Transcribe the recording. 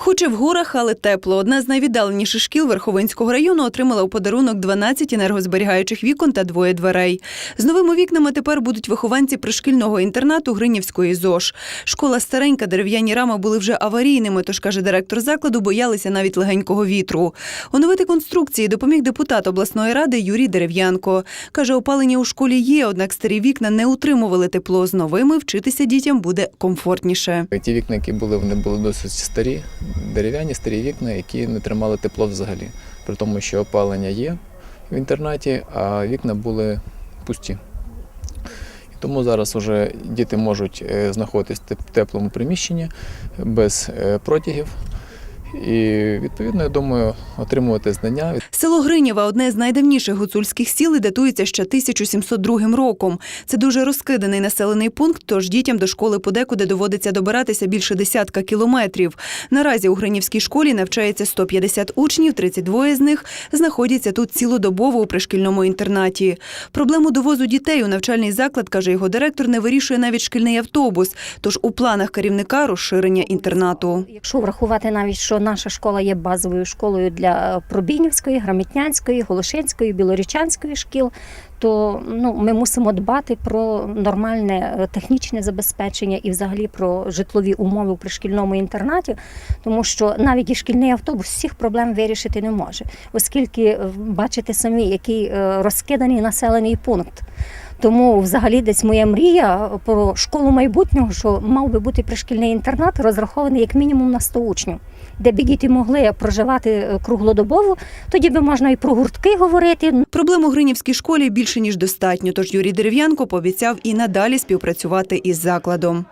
Хоч і в горах, але тепло. Одна з найвіддаленіших шкіл Верховинського району отримала у подарунок 12 енергозберігаючих вікон та двоє дверей. З новими вікнами тепер будуть вихованці пришкільного інтернату Гринівської ЗОЖ. Школа старенька, дерев'яні рами були вже аварійними, тож, каже директор закладу, боялися навіть легенького вітру. Оновити конструкції допоміг депутат обласної ради Юрій Дерев'янко. Каже, опалення у школі є, однак старі вікна не утримували тепло. З новими вчитися дітям буде комфортніше. Ті вікна, які були, вони були досить старі, дерев'яні старі вікна, які не тримали тепло взагалі. При тому, що опалення є в інтернаті, а вікна були пусті. Тому зараз вже діти можуть е, знаходитись в теплому приміщенні без е, протягів. І відповідно, я думаю, отримувати знання Село Гринєва одне з найдавніших гуцульських сіл і датується ще 1702 роком. Це дуже розкиданий населений пункт, тож дітям до школи подекуди доводиться добиратися більше десятка кілометрів. Наразі у Гринівській школі навчається 150 учнів, 32 з них знаходяться тут цілодобово у пришкільному інтернаті. Проблему довозу дітей у навчальний заклад, каже його директор, не вирішує навіть шкільний автобус. Тож у планах керівника розширення інтернату. Якщо врахувати навіть, що наша школа є базовою школою для Пробійнівської, Граmitнянської, Голошинської, Білорічанської шкіл, то ну, ми мусимо дбати про нормальне е, технічне забезпечення і взагалі про житлові умови у пришкільному інтернаті, тому що навіть і шкільний автобус всіх проблем вирішити не може, оскільки е, бачите самі, який е, розкиданий населений пункт. Тому взагалі десь моя мрія про школу майбутнього, що мав би бути пришкільний інтернат, розрахований як мінімум на 100 учнів, де б діти могли проживати е, круглодобово. Тоді би можна і про гуртки говорити. Проблем у Гринівській школі більше ніж достатньо. Тож Юрій Дерев'янко пообіцяв і надалі співпрацювати із закладом.